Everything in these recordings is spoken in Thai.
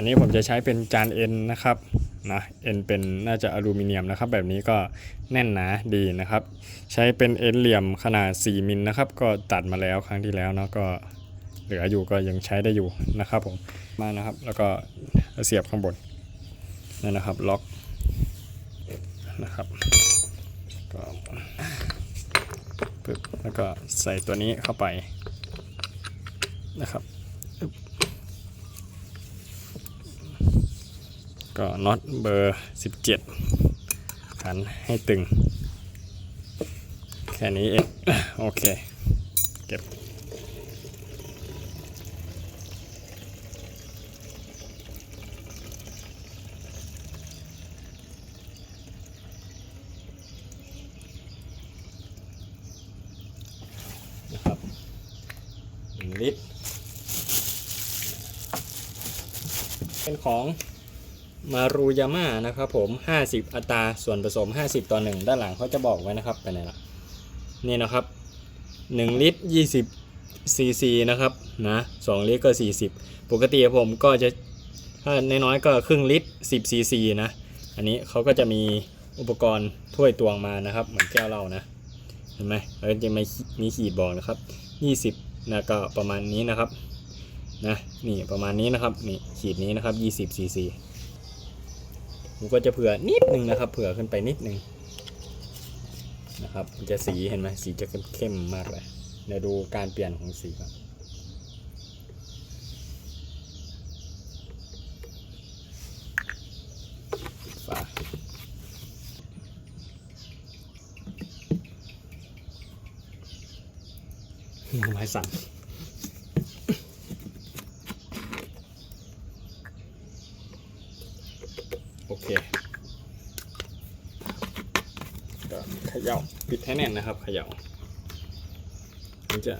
ันนี้ผมจะใช้เป็นจานเอ็นนะครับนะเอ็นเป็นน่าจะอลูมิเนียมนะครับ แบบนี้ก็แน่นหนาดีนะครับ ใช้เป็นเอ็นเหลี่ยมขนาด 4 มิลนะครับ ก็ตัดมาแล้วครั้งที่แล้วเนาะก็เหลืออยู่ก็ยังใช้ได้อยู่นะครับผมมานะครับ แล้วก็เสียบข้างบนนั่นะครับล็อกนะครับก็ปึ๊บแล้วก็ใส่ตัวนี้เข้าไปนะครับ ก็น็อตเบอร์ 17 ขันให้ตึง แค่นี้เองโอเค เก็บนะครับลิตรเป็นของ มารูยาม่านะครับผม 50 อัตราส่วนผสม 50 ต่อ 1 ด้านหลังเขาจะบอกไว้นะครับไปไหนละนี่นะครับ 1 ลิตร 20 ซีซีนะครับนะ2ลิตรก็ 40 ปกติผมก็จะถ้าน้อยๆก็ครึ่งลิตร 10 ซีซีนะ อันนี้เขาก็จะมีอุปกรณ์ถ้วยตวงมานะครับ เหมือนแก้วเหล้านะ เห็นไหมแล้วจะมีมีขีดบอกนะครับ 20นะก็ประมาณนี้นะครับนะนี่ประมาณนี้นะครับนี่ขีดนี้นะครับ 20 ซีซี ผมก็จะเผื่อนิดนึงนะครับ เผื่อขึ้นไปนิดนึงนะครับมันจะสีเห็นไหมสีจะเข้มๆมากเลยเดี๋ยวดูการเปลี่ยนของสีก่อนไม้สั่น โอเค ก็เขย่าปิดให้แน่นนะครับเขย่ามันจะ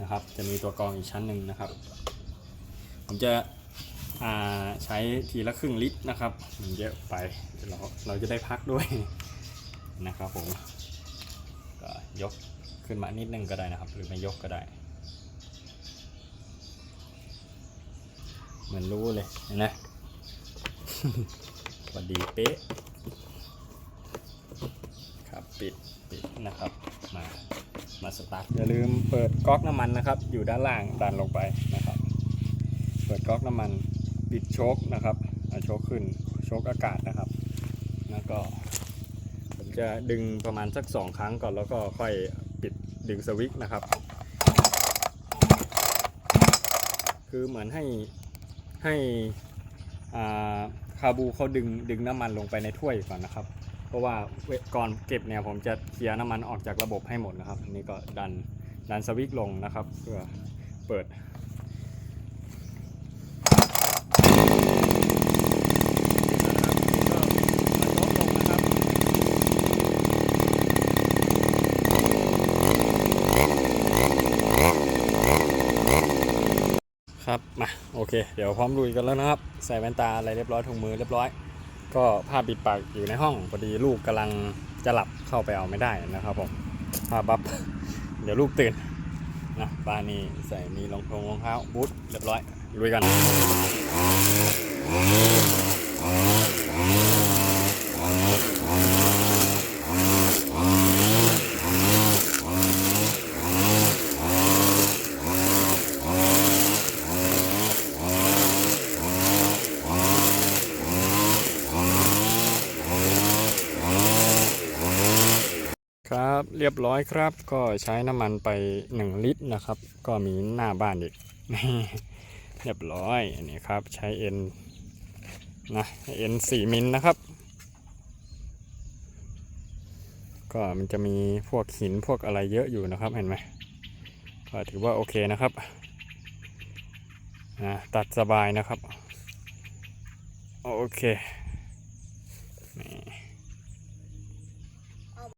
นะครับ จะมีตัวกรองอีกชั้นหนึ่งนะครับ ผมจะใช้ทีละครึ่งลิตรนะครับมันเยอะไปเราเราจะได้พักด้วยนะครับผมก็ยก ขึ้นมานิดนึงก็ได้นะครับ หรือไม่ยกก็ได้ เหมือนรู้เลยนไหมพอดีเป๊ะครับปิดปิดนะครับมามาสตาร์ทอย่าลืมเปิดก๊อกน้ำมันนะครับ อยู่ด้านล่างดันลงไปนะครับ เปิดก๊อกน้ำมันปิดโชคนะครับเอาโชคขึ้นโชคอากาศนะครับ แล้วก็ ผมจะดึงประมาณสักสองครั้งก่อนแล้วก็ค่อย ดึงสวิตช์นะครับ คือเหมือนให้ให้อ่าคาบูเขาดึงดึงน้ำมันลงไปในถ้วยก่อนนะครับ เพราะว่าก่อนเก็บเนี่ยผมจะเคลียร์น้ำมันออกจากระบบให้หมดนะครับอันนี้ก็ดันดันสวิตช์ลงนะครับ เพื่อเปิด ครับมาโอเค เดี๋ยวพร้อมลุยกันแล้วนะครับ ใส่แว่นตาอะไรเรียบร้อยถุงมือเรียบร้อย ก็ผ้าปิดปากอยู่ในห้องพอดีลูกกำลังจะหลับเข้าไปเอาไม่ได้นะครับผมผ้าบับเดี๋ยวลูกตื่นนะบ้านนี้ใส่มีรองรองรองเท้าบูทเรียบร้อยลุยกัน ครับ เรียบร้อยครับ ก็ใช้น้ำมันไป 1 ลิตรนะครับ ก็มีหน้าบ้านอีกเรียบร้อยอันนี้ครับใช้เอ็นนะเอ็นสี่มิลนะครับ ก็มันจะมีพวกหินพวกอะไรเยอะอยู่นะครับเห็นไหมก็ถือว่าโอเคนะครับนะตัดสบายนะครับ โอเค